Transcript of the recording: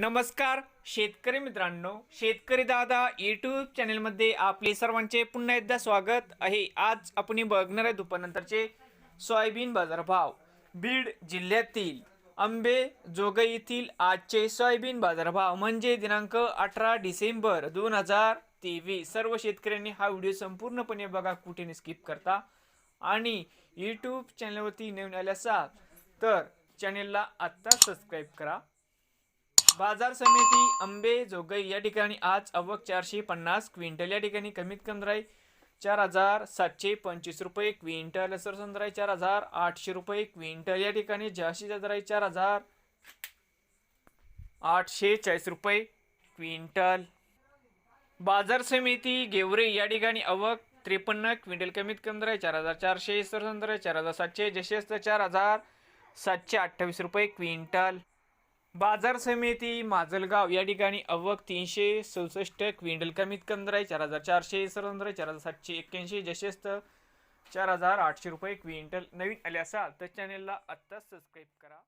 नमस्कार शेतकरी मित्रांनो. शेतकरी दादा यूट्यूब चॅनलमध्ये आपले सर्वांचे पुन्हा एकदा स्वागत आहे. आज आपण बघणार आहे दुपारनंतरचे सोयाबीन बाजारभाव. बीड जिल्ह्यातील आंबे जोगई येथील आजचे सोयाबीन बाजारभाव म्हणजे दिनांक अठरा डिसेंबर दोन हजार तेवीस. सर्व शेतकऱ्यांनी हा व्हिडिओ संपूर्णपणे बघा कुठे स्किप करता. आणि यूट्यूब चॅनलवरती नवीन आले असाल तर चॅनेलला आत्ता सबस्क्राईब करा. बाजार समिती आंबे जोगई या ठिकाणी आज अवक चारशे पन्नास क्विंटल या ठिकाणी कमीत कमी राही चार हजार सातशे पंचवीस रुपये क्विंटल. सरसंद्राई चार हजार आठशे रुपये क्विंटल या ठिकाणी. जास्तीत जास्त चार हजार आठशे चाळीस रुपये क्विंटल. बाजार समिती गेवरे या ठिकाणी अवक त्रेपन्न क्विंटल कमीत कमी राही चार हजार चारशे. सरसंद्र चार हजार सातशे. जसे असतं चार हजार सातशे अठ्ठावीस रुपये क्विंटल. बाजार समिती माजलगाव या ठिकाणी अवक तीनशे सदुसष्ट क्विंटल कमीत कमी चार हजार चारशे सरंद्राय चार हजार सातशे एक्क्याऐंशी जशेस्त चार हजार आठशे रुपये क्विंटल नवीन आले असाल तर चॅनेलला आत्ताच सबस्क्राईब करा.